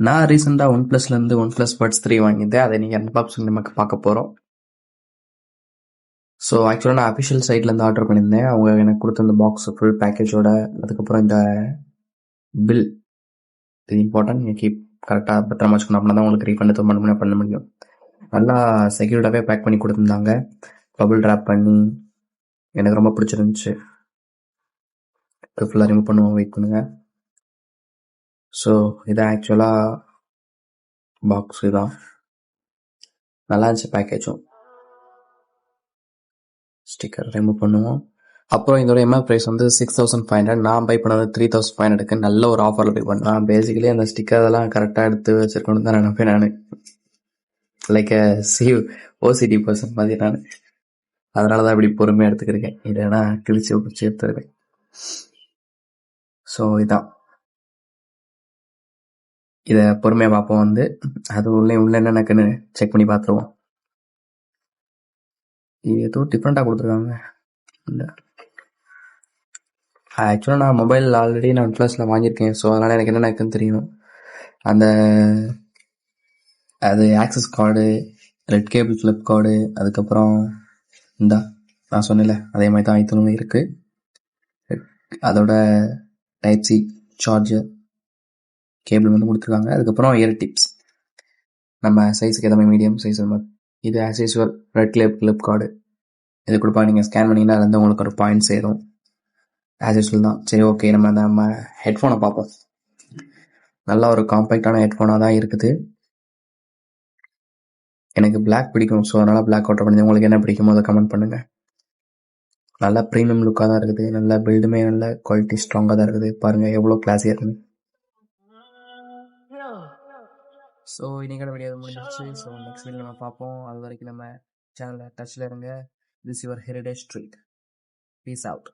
நான் ரீசெண்டாக ஒன் ப்ளஸ்லேருந்து ஒன் ப்ளஸ் பட்ஸ் த்ரீ வாங்கியிருந்தேன். அதை நீங்கள் அன்பாக்சிங் நமக்கு பார்க்க போகிறோம் ஸோ ஆக்சுவலாக நான் அஃபிஷியல் சைட்லேருந்து ஆர்டர் பண்ணியிருந்தேன். அவங்க எனக்கு கொடுத்த அந்த பாக்ஸ் ஃபுல் பேக்கேஜோட அதுக்கப்புறம் இந்த பில் இது இம்பார்ட்டன்ட் நீங்கள் கீப் கரெக்டாக பத்திரமா வச்சுக்கணும். அப்படின்னா தான் உங்களுக்கு ரீஃபண்ட் பண்ண முடியும் பண்ண முடியும். நல்லா செக்யூர்டாகவே பேக் பண்ணி கொடுத்துருந்தாங்க. பபுள் ட்ராப் பண்ணி எனக்கு ரொம்ப பிடிச்சிருந்துச்சு. ஃபுல்லாக ரிமூவ் பண்ணுவோம் வெயிட் பண்ணுங்கள் ஸோ இது ஆக்சுவலாக பாக்ஸ் இதுதான் நல்லா இருந்துச்சு பேக்கேஜும் ஸ்டிக்கர் ரிமூவ் பண்ணுவோம். அப்புறம் இதோட எம்ஆர் ப்ரைஸ் வந்து சிக்ஸ் தௌசண்ட் ஃபைவ் ஹண்ட்ரட் நான் பை பண்ணது த்ரீ தௌசண்ட் ஃபைவ் ஹண்ட்ரடுக்கு நல்ல ஒரு ஆஃபரில் பை பண்ணேன். பேசிக்கலி அந்த ஸ்டிக்கர் அதெல்லாம் கரெக்டாக எடுத்து வச்சிருக்கணும்னு தான் நினைப்பேன் நான். லைக் சீவ் ஓசிடி பர்சன் மாதிரி நான். அதனால தான் இப்படி பொறுமையாக எடுத்துக்கிருக்கேன். இல்லைன்னா கிழிச்சு பிடிச்சி ஸோ இதான். இதை பொறுமையாக பார்ப்போம் வந்து. அது உள்ளே உள்ள என்ன எனக்குன்னு செக் பண்ணி பார்த்துருவோம் ஏதோ டிஃப்ரெண்ட்டாக கொடுத்துருக்காங்க. இல்லை. ஆக்சுவலாக நான் மொபைல் ஆல்ரெடி நான் ப்ளஸில் வாங்கியிருக்கேன். ஸோ அதனால் எனக்கு என்ன இருக்குன்னு தெரியும் அந்த அது access card red cable flip card அதுக்கப்புறம் இந்தா நான் சொன்னேன்ல அதே மாதிரி தான் ஐத்தனும் இருக்குது அதோட டைப் சி சார்ஜர் கேபிள் வந்து கொடுத்துருக்காங்க. அதுக்கப்புறம் இயர் டிப்ஸ் நம்ம சைஸுக்கு எதாவது மீடியம் சைஸ் மாதிரி இது as usual red clip clip card இது கொடுப்பாங்க நீங்கள் ஸ்கேன் பண்ணிங்கன்னா வந்து உங்களுக்கு ஒரு பாயிண்ட் சேரும். ஆஸ் யூஸ்வல் தான். சரி ஓகே நம்ம நம்ம ஹெட்ஃபோனை பார்ப்போம். நல்ல ஒரு காம்பேக்டான ஹெட்ஃபோனாக தான் இருக்குது. எனக்கு பிளாக் பிடிக்கும். ஸோ அதனால் பிளாக் ஆர்டர் பண்ணி உங்களுக்கு என்ன பிடிக்குமோ அதை கமெண்ட் பண்ணுங்கள் நல்லா ப்ரீமியம் லுக்காக தான் இருக்குது. நல்ல பில்டுமே நல்ல குவாலிட்டி ஸ்ட்ராங்காக தான் இருக்குது. பாருங்கள் எவ்வளோ கிளாஸியாக இருக்குது ஸோ இன்னைக்கான வீடியோ முடிஞ்சிச்சு ஸோ நெக்ஸ்ட் வீடியோ நம்ம பார்ப்போம். அது வரைக்கும் நம்ம சேனலில் டச்சில் இருங்க. This your heritage treat peace out